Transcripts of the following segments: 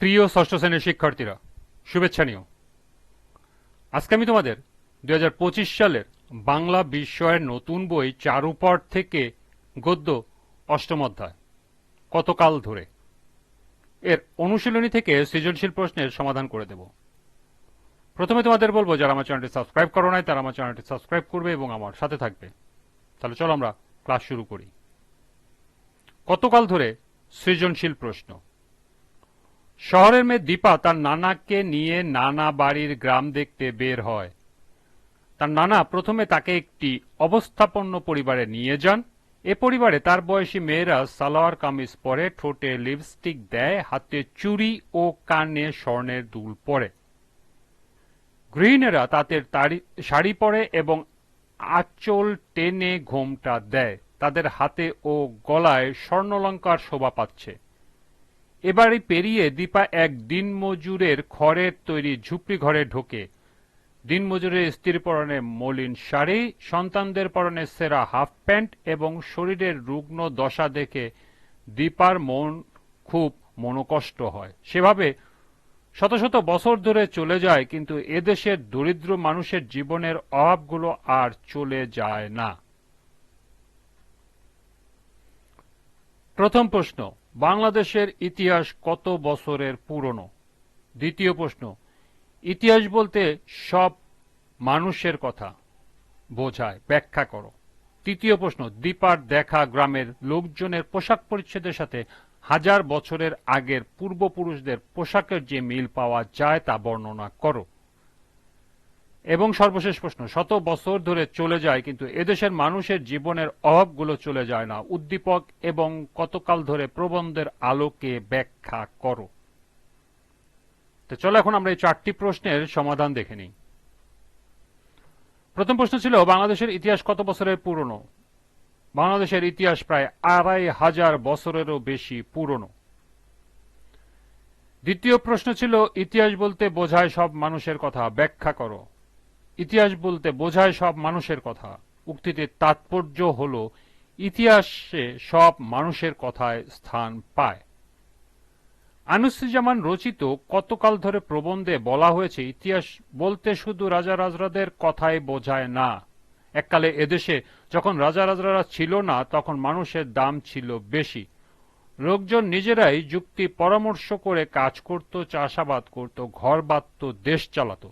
প্রিয় ষষ্ঠ শ্রেণির শিক্ষার্থীরা, শুভেচ্ছা নিও। আজকে আমি তোমাদের দু হাজার পঁচিশ সালের বাংলা বিষয়ের নতুন বই চারুপট থেকে গদ্য অষ্টম অধ্যায়, কতকাল ধরে? এর অনুশীলনী থেকে সৃজনশীল প্রশ্নের সমাধান করে দেব। প্রথমে তোমাদের বলব, যারা আমার চ্যানেলটি সাবস্ক্রাইব করো নাই, তারা আমার চ্যানেলটি সাবস্ক্রাইব করবে এবং আমার সাথে থাকবে। তাহলে চলো আমরা ক্লাস শুরু করি। কতকাল ধরে সৃজনশীল প্রশ্ন? শহরের মেয়ে দীপা তার নানাকে নিয়ে নানা বাড়ির গ্রাম দেখতে বের হয়। তার নানা প্রথমে তাকে একটি অবস্থাপন্ন পরিবারে নিয়ে যান। এ পরিবারে তার বয়সী মেয়েরা সালোয়ার কামিজ পরে, ঠোঁটে লিপস্টিক দেয়, হাতে চুরি ও কানে স্বর্ণের দুল পরে। গৃহিণীরা তাদের শাড়ি পরে এবং আঁচল টেনে ঘোমটা দেয়। তাদের হাতে ও গলায় স্বর্ণলঙ্কার শোভা পাচ্ছে। এবারে পেরিয়ে দীপা এক দিনমজুরের খড়ের তৈরি ঝুপড়ি ঘরে ঢোকে। দিনমজুরের স্ত্রীর পরনে মলিন শাড়ি, সন্তানদের পরনে সেরা হাফ প্যান্ট এবং শরীরের রুগ্ন দশা দেখে দীপার মন খুব মনোকষ্ট হয়। সেভাবে শত শত বছর ধরে চলে যায়, কিন্তু এদেশের দরিদ্র মানুষের জীবনের অভাবগুলো আর চলে যায় না। প্রথম প্রশ্ন বাংলাদেশের ইতিহাস কত বছরের পুরনো? দ্বিতীয় প্রশ্ন, ইতিহাস বলতে সব মানুষের কথা বোঝায়, ব্যাখ্যা করো। তৃতীয় প্রশ্ন, দীপার দেখা গ্রামের লোকজনের পোশাক পরিচ্ছদের সাথে হাজার বছরের আগের পূর্বপুরুষদের পোশাকের যে মিল পাওয়া যায় তা বর্ণনা করো। এবং সর্বশেষ প্রশ্ন, শত বছর ধরে চলে যায়, কিন্তু এদেশের মানুষের জীবনের অভাবগুলো চলে যায় না। উদ্দীপক এবং কতকাল ধরে প্রবন্ধের আলোকে ব্যাখ্যা করো। তো চলো এখন আমরা এই চারটি প্রশ্নের সমাধান দেখে নিই। প্রথম প্রশ্ন ছিল, বাংলাদেশের ইতিহাস কত বছরের পুরনো? বাংলাদেশের ইতিহাস প্রায় আড়াই হাজার বছরেরও বেশি পুরনো। দ্বিতীয় প্রশ্ন ছিল, ইতিহাস বলতে বোঝায় সব মানুষের কথা, ব্যাখ্যা করো। ইতিহাস বলতে বোঝায় সব মানুষের কথা। উক্তিতে তাৎপর্য হল, ইতিহাসে সব মানুষের কথায় স্থান পায়। আনুসিজামান রচিত কতকাল ধরে প্রবন্ধে বলা হয়েছে, ইতিহাস বলতে শুধু রাজা রাজরাদের কথাই বোঝায় না। এককালে এদেশে যখন রাজা রাজরারা ছিল না, তখন মানুষের দাম ছিল বেশি। লোকজন নিজেরাই যুক্তি পরামর্শ করে কাজ করত, চাষাবাদ করত ঘর বাঁধত দেশ চালাত।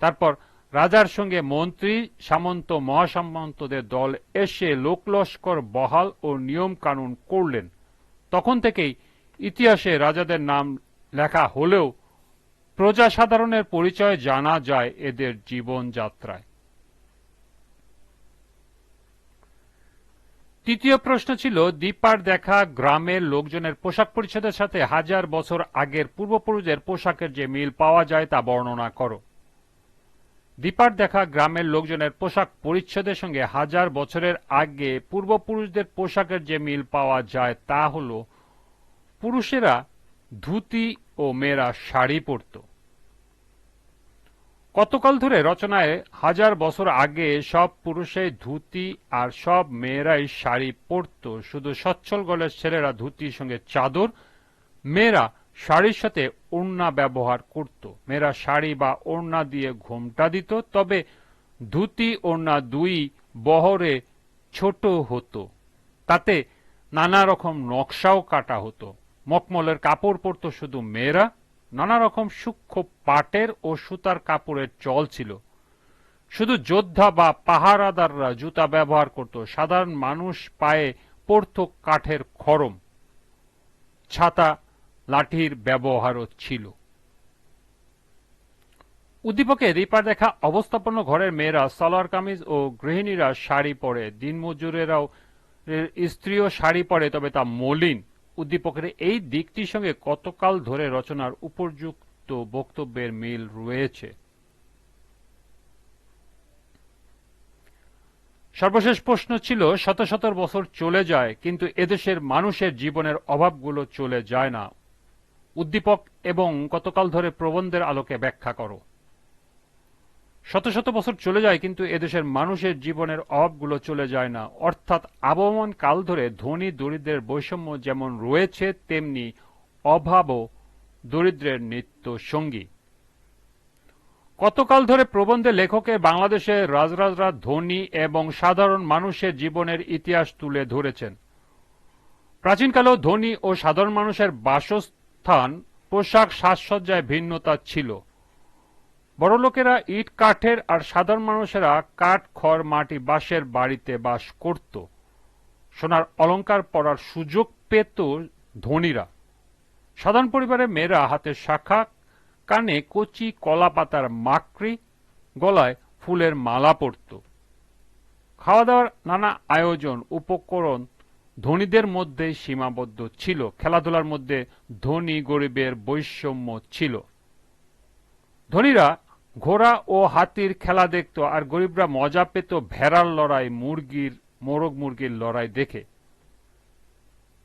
তারপর রাজার সঙ্গে মন্ত্রী, সামন্ত মহাসামন্তদের দল এসে লোকলস্কর বহাল ও নিয়ম কানুন করলেন। তখন থেকেই ইতিহাসে রাজাদের নাম লেখা হলেও প্রজা সাধারণের পরিচয় জানা যায় এদের জীবনযাত্রায়। তৃতীয় প্রশ্ন ছিল দীপার দেখা গ্রামের লোকজনের পোশাক পরিচ্ছদের সাথে হাজার বছর আগের পূর্বপুরুষদের পোশাকের যে মিল পাওয়া যায় তা বর্ণনা করো। দীপার দেখা গ্রামের লোকজনের পোশাক পরিচ্ছদের সঙ্গে হাজার বছরের আগে পূর্বপুরুষদের পোশাকের যে মিল পাওয়া যায় তা হল পুরুষেরা ধুতি ও মেয়েরা শাড়ি পরত। কতকাল ধরে রচনায় হাজার বছর আগে সব পুরুষই ধুতি আর সব মেয়েরাই শাড়ি পরত। শুধু সচ্ছল গলের ছেলেরা ধুতির সঙ্গে চাদর, মেয়েরা শাড়ির সাথে ওড়না ব্যবহার করত। মেয়েরা শাড়ি বা ওড়না দিয়ে ঘোমটা দিত, তবে ধুতি ওড়না দুই বহরে ছোট হতো। তাতে নানা রকম নকশাও কাটা হতো। মকমলের কাপড় পরত শুধু মেয়েরা নানা রকম সূক্ষ্ম পাটের ও সুতার কাপড়ের চল ছিল। শুধু যোদ্ধা বা পাহারাদাররা জুতা ব্যবহার করত, সাধারণ মানুষ পায়ে পরত কাঠের খরম। ছাতা লাঠির ব্যবহারও ছিল। উদ্দীপকে রিপার দেখা অবস্থাপন্ন ঘরের মেয়েরা সালোয়ার কামিজ ও গৃহিণীরা শাড়ি পরে, দিনমজুরেরাও স্ত্রীও শাড়ি পরে, তবে তা মলিন। উদ্দীপকের এই দিকটির সঙ্গে কতকাল ধরে রচনার উপযুক্ত বক্তব্যের মিল রয়েছে। সর্বশেষ প্রশ্ন ছিল, শত শত বছর চলে যায়, কিন্তু এদেশের মানুষের জীবনের অভাবগুলো চলে যায় না। উদ্দীপক এবং কতকাল ধরে প্রবন্ধের আলোকে ব্যাখ্যা করো। শত শত বছর চলে যায় কিন্তু এদেশের মানুষের জীবনের অভাবগুলো চলে যায় না। অর্থাৎ আবহমান কাল ধরে ধনী দরিদ্রের বৈষম্য যেমন রয়েছে, তেমনি অভাবও দরিদ্রের নিত্য সঙ্গী। কতকাল ধরে প্রবন্ধে লেখকে বাংলাদেশে রাজরাজরা ধনী এবং সাধারণ মানুষের জীবনের ইতিহাস তুলে ধরেছেন। প্রাচীনকালেও ধনী ও সাধারণ মানুষের বাসস্থান পোশাক সাজসজ্জায় ভিন্নতা ছিল। বড়লোকেরা ইট কাঠের আর সাধারণ মানুষেরা কাঠ, খড়, মাটি, বাঁশের বাড়িতে বাস করত। সোনার অলংকার পরার সুযোগ পেত ধনীরা। সাধারণ পরিবারের মেয়েরা হাতে শাখা, কানে কচি কলা পাতার মাকড়ি, গলায় ফুলের মালা পরত। খাওয়া দাওয়ার নানা আয়োজন, উপকরণ ধনীদের মধ্যে সীমাবদ্ধ ছিল, খেলাধুলার মধ্যে ধনী গরিবের বৈষম্য ছিল। ধনীরা ঘোড়া ও হাতির খেলা দেখত আর গরিবরা মজা পেত ভেড়ার লড়াই, মুরগির, মোরগ মুরগির লড়াই দেখে।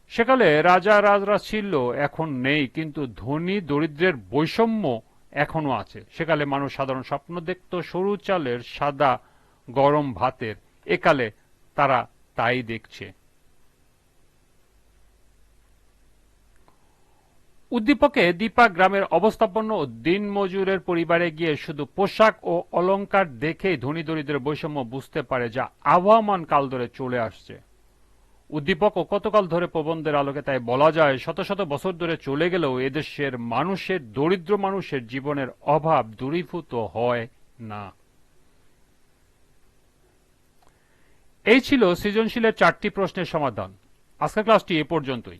সেকালে রাজা রাজরা ছিল, এখন নেই, কিন্তু ধনী দরিদ্রের বৈষম্য এখনও আছে। সেকালে মানুষ সাধারণ স্বপ্ন দেখত, সরু চালের সাদা গরম ভাতের। একালে তারা তাই দেখছে। উদ্দীপকে দীপা গ্রামের অবস্থাপন্ন ও দিনমজুরের পরিবারে গিয়ে শুধু পোশাক ও অলংকার দেখেই ধনী দরিদ্রের বৈষম্য বুঝতে পারে যা আবহমান কাল ধরে চলে আসছে। উদ্দীপক ও কতকাল ধরে প্রবন্ধের আলোকে তাই বলা যায়, শত শত বছর ধরে চলে গেলেও এদেশের মানুষের, দরিদ্র মানুষের জীবনের অভাব দূরীভূত হয় না। এই ছিল সৃজনশীলের চারটি প্রশ্নের সমাধান। আজকের ক্লাসটি এ পর্যন্তই।